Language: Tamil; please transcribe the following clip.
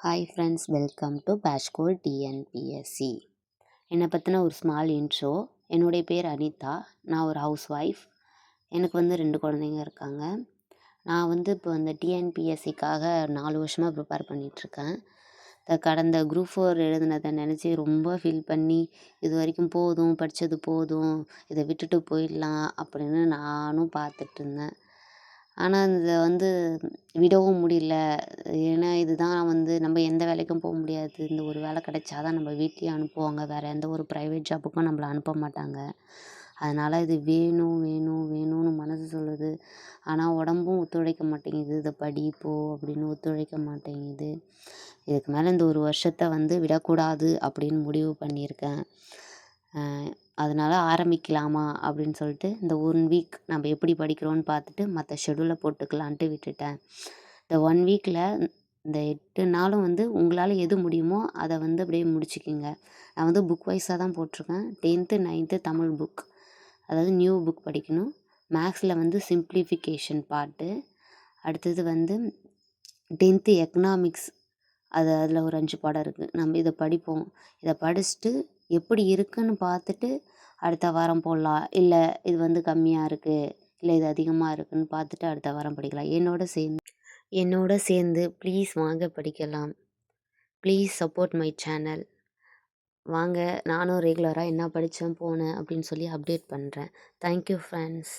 ஹாய் ஃப்ரெண்ட்ஸ் வெல்கம் டு பேஷ்கோல் டிஎன்பிஎஸ்சி என்னை பற்றின ஒரு ஸ்மால் இன்ட்ரோ என்னுடைய பேர் அனிதா. நான் ஒரு ஹவுஸ் ஒய்ஃப் எனக்கு வந்து ரெண்டு குழந்தைங்க இருக்காங்க. நான் வந்து இப்போ அந்த டிஎன்பிஎஸ்சிக்காக நாலு வருஷமாக ப்ரிப்பேர் பண்ணிகிட்ருக்கேன் கடந்த குரூப் ஃபோர் எழுதுனதை நினச்சி ரொம்ப ஃபீல் பண்ணி இது வரைக்கும் போதும் படித்தது போதும் இதை விட்டுட்டு போயிடலாம் அப்படின்னு நானும் பார்த்துட்ருந்தேன் ஆனால் இதை வந்து விடவும் முடியல. ஏன்னா இதுதான் வந்து நம்ம எந்த வேலைக்கும் போக முடியாது. இந்த ஒரு வேலை கிடைச்சா தான் நம்ம வீட்லேயே அனுப்புவாங்க. வேறு எந்த ஒரு ப்ரைவேட் ஜாப்புக்கும் நம்மள அனுப்ப மாட்டாங்க. அதனால் இது வேணும் வேணும் வேணும்னு மனசு சொல்லுது. ஆனால் உடம்பும் ஒத்துழைக்க மாட்டேங்குது. இதை படி போ அப்படின்னு ஒத்துழைக்க மாட்டேங்குது. இதுக்கு மேலே இந்த ஒரு வருஷத்தை வந்து விடக்கூடாது அப்படின்னு முடிவு பண்ணியிருக்கேன். அதனால் ஆரம்பிக்கலாமா அப்படின்னு சொல்லிட்டு இந்த ஒன் வீக் நம்ம எப்படி படிக்கிறோன்னு பார்த்துட்டு மற்ற ஷெடியூலை போட்டுக்கலான்ட்டு விட்டுட்டேன். இந்த ஒன் வீக்கில் இந்த எட்டு நாளும் வந்து உங்களால் எது முடியுமோ அதை வந்து அப்படியே முடிச்சுக்கிங்க. நான் வந்து புக் வைஸாக தான் போட்டிருக்கேன். டென்த்து நைன்த்து தமிழ் புக் அதாவது நியூ புக் படிக்கணும். மேக்ஸில் வந்து சிம்ப்ளிஃபிகேஷன் பார்ட்டு அடுத்தது வந்து டென்த்து எக்கனாமிக்ஸ் அது அதில் ஒரு அஞ்சு பாடம் இருக்குது நம்ம இதை படிப்போம். இதை படிச்சுட்டு எப்படி இருக்குன்னு பார்த்துட்டு அடுத்த வாரம் போடலாம். இல்லை இது வந்து கம்மியாக இருக்குது இல்லை இது அதிகமாக இருக்குதுன்னு பார்த்துட்டு அடுத்த வாரம் படிக்கலாம். என்னோட சேர்ந்து என்னோட சேர்ந்து ப்ளீஸ் வாங்க படிக்கலாம். ப்ளீஸ் சப்போர்ட் மை சேனல் வாங்க நானும் ரெகுலராக என்ன படித்தேன் போனேன் அப்படின்னு சொல்லி அப்டேட் பண்ணுறேன் தேங்க்யூ ஃப்ரெண்ட்ஸ்